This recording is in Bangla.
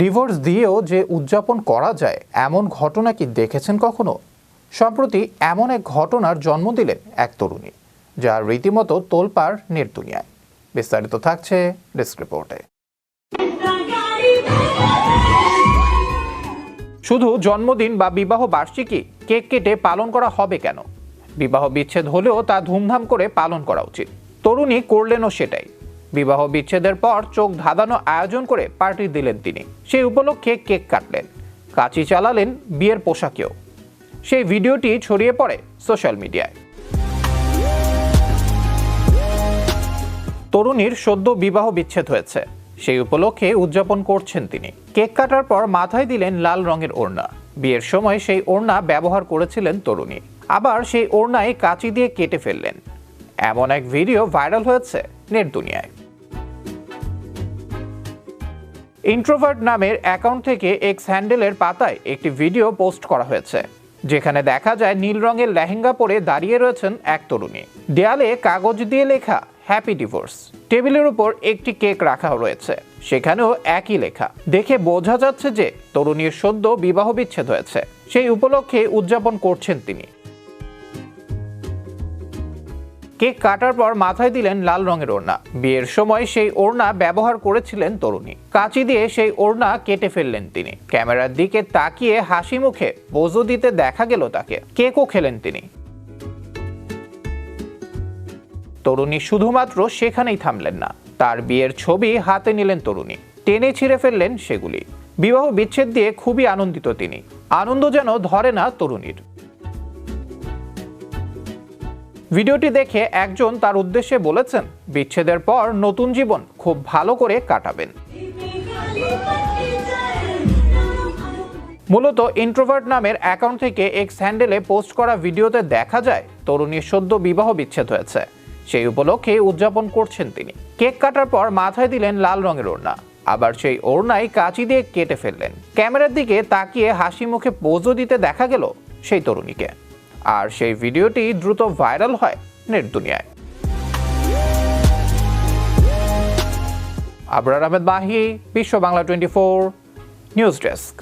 ডিভোর্স দিয়েও যে উদযাপন করা যায়, এমন ঘটনা কি দেখেছেন কখনো? সম্প্রতি এমন এক ঘটনার জন্ম দিলেন এক তরুণী, যা রীতিমতো তোলপাড় নেট দুনিয়ায় বিস্তারিত থাকছে ডেস্ক রিপোর্টে। শুধু জন্মদিন বা বিবাহ বার্ষিকী কেক কেটে পালন করা হবে কেন? বিবাহ বিচ্ছেদ হলেও তা ধুমধাম করে পালন করা উচিত। তরুণী করলেনও সেটাই। বিবাহ বিচ্ছেদের পর চোখ ধাঁধানো আয়োজন করে পার্টি দিলেন তিনি। সেই উপলক্ষে কেক কাটলেন। কাচি চালালেন বিয়ের পোশাকেও। সেই ভিডিওটি ছড়িয়ে পড়ে সোশ্যাল মিডিয়ায়। তরুণীর সদ্য বিবাহ বিচ্ছেদ হয়েছে। সেই উপলক্ষে উদযাপন করছেন তিনি। কেক কাটার পর মাথায় দিলেন লাল রঙের ওড়না। বিয়ের সময় সেই ওড়না ব্যবহার করেছিলেন তরুণী। আবার সেই ওড়নায় কাঁচি দিয়ে কেটে ফেললেন। এমন এক ভিডিও ভাইরাল হয়েছে নেট দুনিয়ায়। ইন্ট্রোভার্ট নামের অ্যাকাউন্ট থেকে এক্স হ্যান্ডেলের পাতায় একটি ভিডিও পোস্ট করা হয়েছে, যেখানে দেখা যায় নীল রঙের লেহেঙ্গা পরে দাঁড়িয়ে রয়েছেন এক তরুণী। দেয়ালে কাগজ দিয়ে লেখা হ্যাপি ডিভোর্স টেবিলের উপর একটি কেক রাখা রয়েছে, সেখানেও একই লেখা। দেখে বোঝা যাচ্ছে যে তরুণীর সদ্য বিবাহ বিচ্ছেদ হয়েছে। সেই উপলক্ষে উদযাপন করছেন তিনি। কেক কাটার পর মাথায় দিলেন লাল রঙের ওড়না। বিয়ের সময় সেই ওড়না ব্যবহার করেছিলেন তরুণী। কাঁচি দিয়ে সেই ওড়না কেটে ফেললেন তিনি। ক্যামেরার দিকে তাকিয়ে হাসি মুখে বোঝো দিতে দেখা গেল তাকে। কেকও খেলেন তিনি। তরুণী শুধুমাত্র সেখানেই থামলেন না। তার বিয়ের ছবি হাতে নিলেন তরুণী। টেনে ছিঁড়ে ফেললেন সেগুলি। বিবাহ বিচ্ছেদ দিয়ে খুবই আনন্দিত তিনি। আনন্দ যেন ধরে না তরুণীর। ভিডিওটি দেখে একজন তার উদ্দেশ্যে বলেছেন, বিচ্ছেদের পর নতুন জীবন খুব ভালো করে কাটাবেন। মূলত ইন্ট্রোভার্ট নামের অ্যাকাউন্ট থেকে এক্স হ্যান্ডেলে পোস্ট করা ভিডিওতে দেখা যায় তরুণীর সদ্য বিবাহ বিচ্ছেদ হয়েছে। সেই উপলক্ষে উদযাপন করছেন তিনি। কেক কাটার পর মাথায় দিলেন লাল রঙের ওড়না। আবার সেই ওড়নায় কাঁচি দিয়ে কেটে ফেললেন। ক্যামেরার দিকে তাকিয়ে হাসি মুখে পোজও দিতে দেখা গেল সেই তরুণীকে। আর সেই ভিডিওটি দ্রুত ভাইরাল হয় নেট দুনিয়ায়। Abrar Ahmed Mahi, Bishwa Bangla twenty four, news desk.